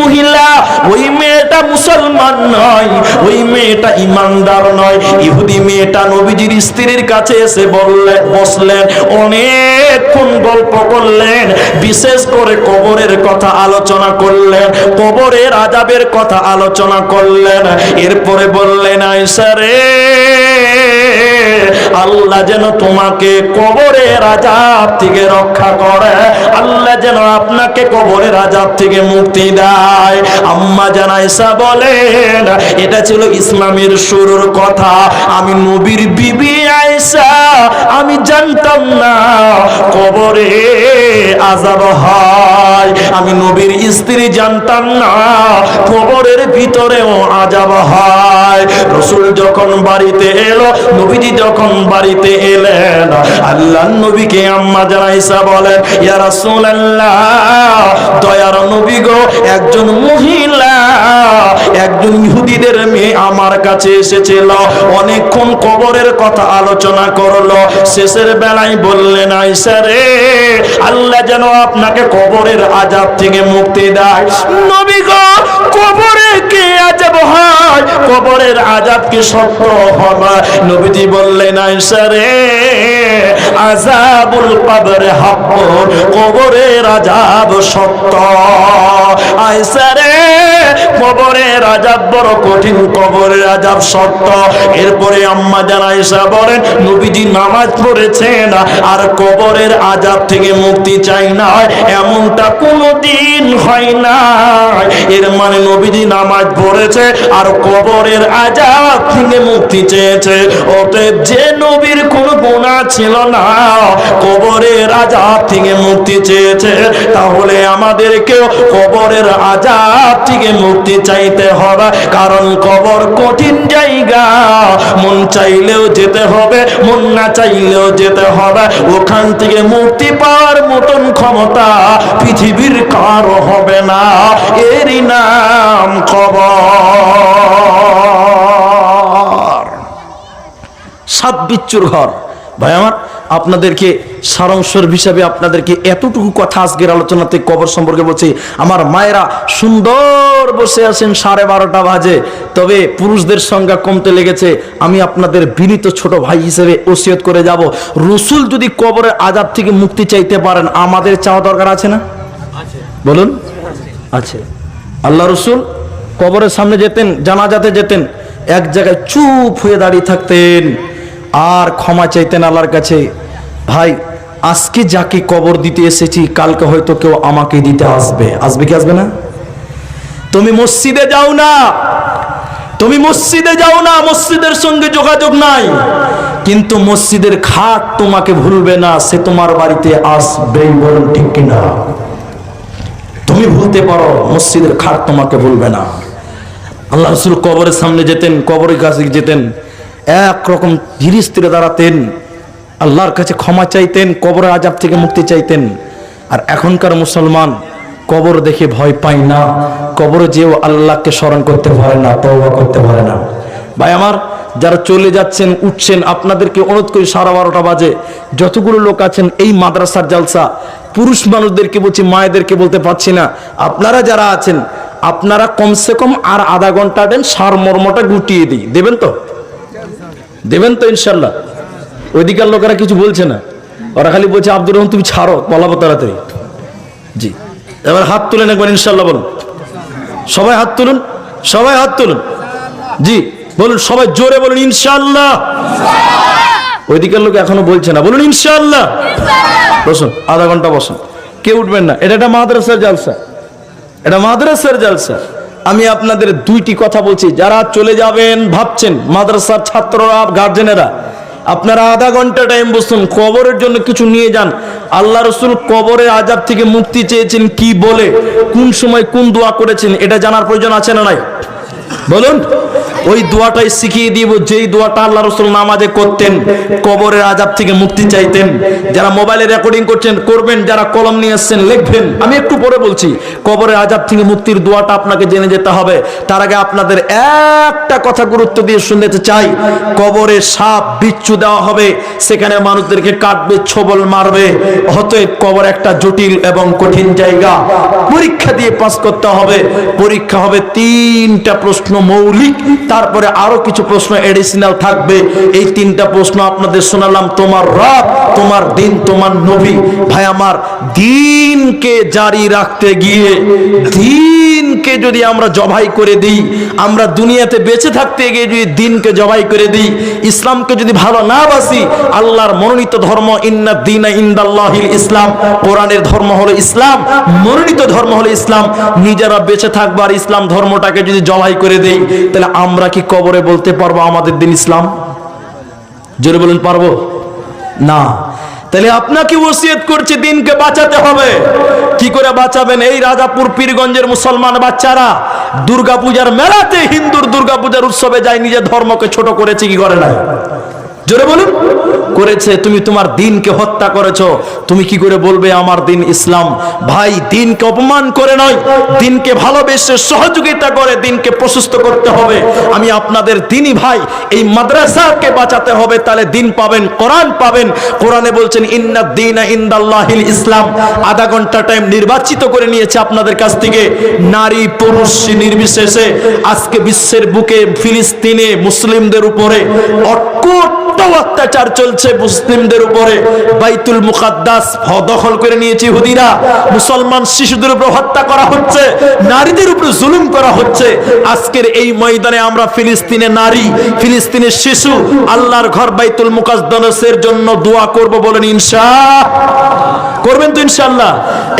মহিলা, ওই মেয়েটা মুসলমান নয়, ওই মেয়েটা ইমানদার নয়। ইহুদি মেয়েটা নবীজির স্ত্রীর কাছে এসে বললেন বসলেন, অনেকক্ষণ গল্প করলেন, বিশেষ করে কবরের কথা আলোচনা করলেন, কবরের আজাবের কথা আলোচনা করলেন। এরপরে বললেন আয়সা রে আল্লাহ যেন তোমাকে কবরের আজাব থেকে রক্ষা করে। আল্লাহ যেন আপনাকে কবরের আজাব থেকে মুক্তি দেয়। আম্মা জানাইসা বলেন, এটা ছিল ইসলামের শুরুর কথা। আমি নবীর বিবি আয়েশা, আমি জানতাম না কবরে আজাব হয়। আমি নবীর স্ত্রী জানতাম না কবরের ভিতরেও আজাব হয়। রসুল যখন বাড়িতে এলো, নবীজি যখন বাড়িতে এলেন আল্লাহ নবীকে আম্মা জানাইসা বলেন ইয়া রাসূলুল্লাহ, দয়ার নবী গো, একজন মহিলা, একজন ইহুদিদের মেয়ে আমার কাছে এসেছিল। অনেকক্ষণ কবরের কথা আলোচনা করল। শেষের বেলায় বললেন আইসা রে, আল্লাহ যেন আপনাকে কবরের আজাব থেকে মুক্তি দেয়। নবী গো, কবরে আজাব হয়, কবরের আজাব কি সত্য হবে? নবীজি বললেন আইসারে আজাবুল কবরে হক, কবরের আজাব সত্য। আইসা রে কবরের আজাব বড় কঠিন, কবরের আজাব সত্য এরপরে আম্মা জান আয়েশা বলেন, নবীজি নামাজ পড়েছেন আর কবরের আজাব থেকে মুক্তি চাই না, এমনটা কোনোদিন হয় না। এর মানে নবীজি নামাজ পড়েছে, আর কবরের আজাব থেকে মুক্তি চেয়েছে। অতএব যে নবীর কোনো গুণা ছিল না, কবরের আজাব থেকে মুক্তি চেয়েছে। তাহলে আমাদেরকেও কবরের আজাব থেকে মুক্তি চাইতে হবে, কারণ কবর কঠিন জায়গা। মন চাইলেও যেতে হবে, মন না চাইলেও যেতে হবে। ওখান থেকে মুক্তি পাওয়ার মতন ক্ষমতা পৃথিবীর কারও হবে না। এরই নাম কবর। সাত বিচ্ছুর ঘর। ভাই আমার আপনাদেরকে সারাংশর হিসাবে আপনাদেরকে এতটুকু কথা আজকের আলোচনাতে কবর সম্পর্কে বলছি। আমার মায়েরা সুন্দর বসে আছেন সাড়ে বারোটা বাজে তবে পুরুষদের সংখ্যা কমতে লেগেছে। আমি আপনাদের বিনীত ছোট ভাই হিসেবে ওসিয়ত করে যাব। রসুল যদি কবরের আজাব থেকে মুক্তি চাইতে পারেন আমাদের চাওয়া দরকার আছে না? বলুন। আছে। আল্লাহ রসুল কবরের সামনে যেতেন জানাজাতে যেতেন এক জায়গায় চুপ হয়ে দাঁড়িয়ে থাকতেন। আর ক্ষমা চাইতেন আল্লাহর কাছে, ভাই, আজকে যাকে কবর দিতে এসেছি, কালকে হয়তো কেউ আমাকে দিতে আসবে। আসবে কি আসবে না? তুমি মসজিদে যাও না। তুমি মসজিদে যাও না, মসজিদের সঙ্গে যোগাযোগ নাই। কিন্তু মসজিদের খাট তোমাকে ভুলবে না, সে তোমার বাড়িতে আসবেই বলুন ঠিক কিনা? তুমি ভুলতে পারো, মসজিদের খাট তোমাকে ভুলবে না। আল্লাহ রসুল কবরের সামনে যেতেন, কবরের কাছে যেতেন। একরকম ধীরে স্থিরে দাঁড়াতেন, আল্লাহর কাছে ক্ষমা চাইতেন, কবরের আজাব থেকে মুক্তি চাইতেন। আর এখনকার মুসলমান কবর দেখে ভয় পায় না, কবরে যেও আল্লাহকে স্মরণ করতে পারে না, তওবা করতে পারে না। ভাই আমার, যারা চলে যাচ্ছেন, উঠছেন, আপনাদেরকে অনুরোধ করি সাড়ে বারোটা বাজে, যতগুলো লোক আছেন, এই মাদ্রাসার জালসা, পুরুষ মানুষদেরকে বলছি, মায়েদেরকে বলতে পারছি না। আপনারা যারা আছেন, আপনারা কমসে কম আর আধা ঘণ্টা দেন সার মর্মটা গুটিয়ে দিই। দেবেন তো? দেবেন তো ইনশাল্লাহ। ওইদিকার লোকেরা কিছু বলছে না। ওরা খালি বলছে, আব্দুর রহমান, তুমি ছাড়ো বলাবো তাড়াতাড়ি। জি। এবার হাত তুলেন একবার ইনশাল্লাহ বলুন। সবাই হাত তুলুন, সবাই হাত তুলুন। জি, বলুন, সবাই জোরে বলুন, ইনশাল্লাহ। ওইদিকের লোক এখনও বলছে না। বলুন, ইনশাল্লাহ। বসুন, আধা ঘণ্টা বসুন। কেউ উঠবেন না। এটা একটা মাদ্রাসার জালসা। এটা মাদ্রাসার জালসা। আমি আপনাদের দুইটি কথা বলছি। যারা চলে যাবেন ভাবছেন, মাদ্রাসার ছাত্ররা গার্জেনেরা আপনারা আধা ঘণ্টা টাইম বসুন, কবরের জন্য কিছু নিয়ে যান। আল্লাহ রসুল কবরের আজাব থেকে মুক্তি চেয়েছেন কি বলে, কোন সময় কোন দোয়া করেছেন, এটা জানার প্রয়োজন আছে না নাই? বলুন। ওই দোয়াটাই শিখিয়ে দিব, যেই দোয়াটা আল্লাহ রসুল নামাজে করতেন, কবরের আজাব থেকে মুক্তি চাইতেন। যারা মোবাইলে রেকর্ডিং করছেন, করবেন, যারা কলম নিয়ে এসছেন লিখবেন। আমি একটু পরে বলছি, কবরের আজাব থেকে মুক্তির দোয়াটা আপনাকে জেনে যেতে হবে। তার আগে আপনাদের একটা কথা গুরুত্ব দিয়ে শুনতে চাই। কবরে সাপ বিচ্ছু দেওয়া হবে, সেখানে মানুষদেরকে কাটবে, ছবল মারবে। অতএব কবর একটা জটিল এবং কঠিন জায়গা। পরীক্ষা দিয়ে পাস করতে হবে। পরীক্ষা হবে তিনটা প্রশ্ন মৌলিক। তারপরে আরও কিছু প্রশ্ন এডিশনাল থাকবে। এই তিনটা প্রশ্ন আপনাদের শোনালাম। তোমার রব, তোমার দিন, তোমার নবী। ভাই, আমার দিনকে জারি রাখতে গিয়ে দিনকে যদি আমরা জবাই করে দিই, আমরা দুনিয়াতে বেঁচে থাকতে গিয়ে যদি দিনকে জবাই করে দিই, ইসলামকে যদি ভালো না বাসি, আল্লাহর মনোনীত ধর্ম, ইন্না দিন ইন্দাল্লাহিল ইসলাম, কোরআনের ধর্ম হলো ইসলাম, মনোনীত ধর্ম হলো ইসলাম, নিজেরা বেঁচে থাকব আর ইসলাম ধর্মটাকে যদি জবাই করে দেই, তাহলে আমরা কি কবরে বলতে পারব আমাদের দিন ইসলাম? জোরে বলুন, পারব? না। তাহলে আপনাকে ওসিয়ত করছে, দিনকে বাঁচাতে হবে। কি করে বাঁচাবেন? এই রাজাপুর, পীরগঞ্জের মুসলমান বাচ্চারা, দুর্গাপূজার মেলাতে হিন্দুর দুর্গাপূজার উৎসবে যায়, নিজের ধর্মকে ছোট করেছে, কি করে নাই? জোরে বলুন। করেছে, তুমি তোমার দিনকে হত্যা করেছ। তুমি কি করে বলবে আমার দিন ইসলাম? ভাই, দিনকে অপমান করে নয়, দিনকে ভালোবেসে সহযোগিতা করে, দিনকে প্রশস্ত করতে হবে। আমি আপনাদের দিনই ভাই, এই মাদ্রাসাকে বাঁচাতে হবে, তাহলে দিন পাবেন, কোরআন পাবেন। কোরআনে বলছেন, ইন্না দিন ইন্দাল্লাহিল ইসলাম। আধা ঘণ্টা টাইম নির্বাচিত করে নিয়েছে আপনাদের কাছ থেকে। নারী, পুরুষ, নির্বিশেষে আজকে বিশ্বের বুকে ফিলিস্তিনে মুসলিমদের উপরে অট্ট অত্যাচার চলছে মুসলিমদের উপরে। বাইতুল মুকাদ্দাস দখল করে নিয়েছে হুদিরা মুসলমান শিশুদের উপর হত্যা করা হচ্ছে। নারীদের জুলুম করা হচ্ছে। আজকের এই ময়দানে আমরা ফিলিস্তিনে নারী ফিলিস্তিনের শিশু, আল্লাহর ঘর বাইতুল মুকাদ্দাসের জন্য দোয়া করব বলেন ইনশা। করবেন তো ইনশাল্লাহ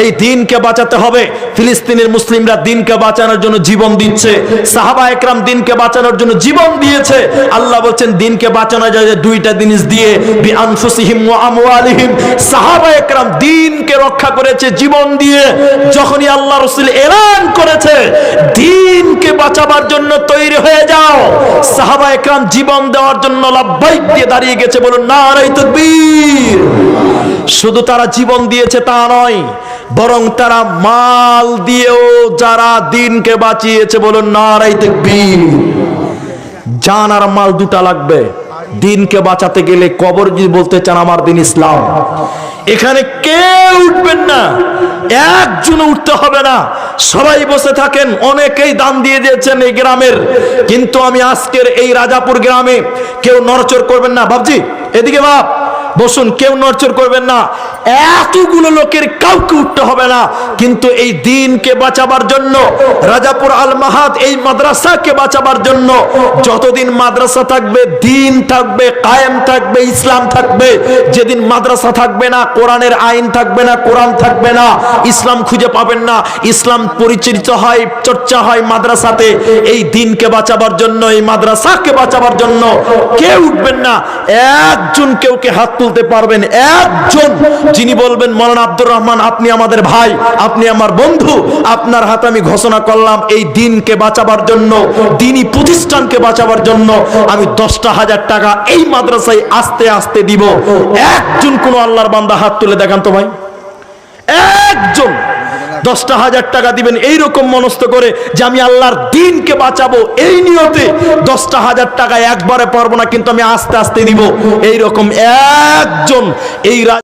এই দিনকে বাঁচাতে হবে। ফিলিস্তিনের মুসলিমরা দিনকে বাঁচানোর জন্য জীবন দিচ্ছে। সাহাবা একরাম দিনকে বাঁচানোর জন্য জীবন দিয়েছে। আল্লাহ বলছেন, দিনকে বাঁচানো যায় দুইটা জিনিস দিয়ে সাহাবা একরাম দিনকে রক্ষা করেছে, জীবন দিয়ে। যখনই আল্লাহ রাসূল এলান করেছে দিনকে বাঁচাবার জন্য তৈরি হয়ে যাও। সাহাবা একরাম জীবন দেওয়ার জন্য লাভবাইক দিয়ে দাঁড়িয়ে গেছে বলুন না নারাই তাকবীর। শুধু তারা জীবন দিয়েছে তা নয়, বরং তারা মাল দিয়েও যারা দিনকে বাঁচিয়েছে বলুন নারাই তাকবীর। জান আর মাল দুটা লাগবে। দিনকে বাঁচাতে গেলে কবর যদি বলতে চান, আমার দিন ইসলাম। এখানে কেউ উঠবেন না। একজন উঠতে হবে না। সবাই বসে থাকেন, অনেকেই দান দিয়ে দিয়েছেন এই গ্রামের। কিন্তু আমি আজকের এই রাজাপুর গ্রামে কেউ নরচর করবেন না। ভাবছি এদিকে বাপ। বসুন, কেউ নড়চড় করবেন না। এতগুলো লোকের কাউকে উঠতে হবে না। কিন্তু এই দিনকে বাঁচাবার জন্য, রাজাপুর আল মাহাদ এই মাদ্রাসাকে বাঁচাবার জন্য, যতদিন মাদ্রাসা থাকবে, দিন থাকবে, কায়েম থাকবে, ইসলাম থাকবে, যেদিন মাদ্রাসা থাকবে না, কোরআনের আইন থাকবে না, কোরআন থাকবে না, ইসলাম খুঁজে পাবেন না, ইসলাম পরিচিত হয়, চর্চা হয় মাদ্রাসাতে, এই দিনকে বাঁচাবার জন্য, এই মাদ্রাসাকে বাঁচাবার জন্য, কেউ উঠবেন না। একজন কেউকে হাত তুলতে পারবেন একজন। যিনি বলবেন, মৌলানা আব্দুর রহমান, আপনি আমাদের ভাই, আপনি আমার বন্ধু, আপনার হাতে আমি ঘোষণা করলাম এই দিনকে বাঁচাবার জন্য, দিনই প্রতিষ্ঠানকে বাঁচাবার জন্য, আমি দশটা হাজার টাকা এই মাদ্রাসায় আস্তে আস্তে দিব। একজন কোন আল্লাহর বান্দা হাত তুলে দেখান তো ভাই। একজন। দশটা হাজার টাকা দিবেন, এইরকম মনস্থ করে যে আমি আল্লাহর দিনকে বাঁচাবো, এই নিয়তে দশটা হাজার টাকা একবারে পারব না, কিন্তু আমি আস্তে আস্তে দিব এইরকম একজন এই